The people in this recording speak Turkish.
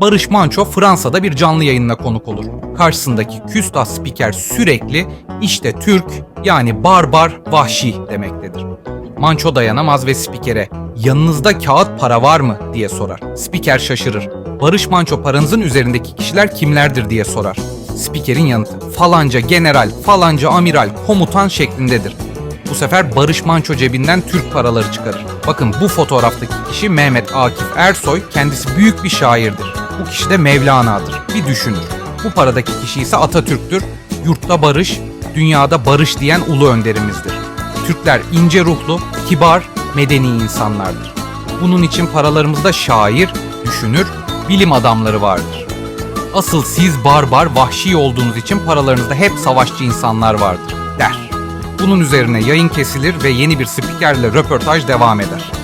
Barış Manço Fransa'da bir canlı yayınına konuk olur. Karşısındaki küstah spiker sürekli işte Türk yani barbar vahşi demektedir. Manço dayanamaz ve spikere yanınızda kağıt para var mı diye sorar. Spiker şaşırır. Barış Manço paranızın üzerindeki kişiler kimlerdir diye sorar. Spikerin yanıtı falanca general, falanca amiral, komutan şeklindedir. Bu sefer Barış Manço cebinden Türk paraları çıkarır. Bakın bu fotoğraftaki kişi Mehmet Akif Ersoy, kendisi büyük bir şairdir. Bu kişi de Mevlana'dır, bir düşünür. Bu paradaki kişi ise Atatürk'tür. Yurtta barış, dünyada barış diyen ulu önderimizdir. Türkler ince ruhlu, kibar, medeni insanlardır. Bunun için paralarımızda şair, düşünür, bilim adamları vardır. Asıl siz barbar, vahşi olduğunuz için paralarınızda hep savaşçı insanlar vardır, der. Bunun üzerine yayın kesilir ve yeni bir spikerle röportaj devam eder.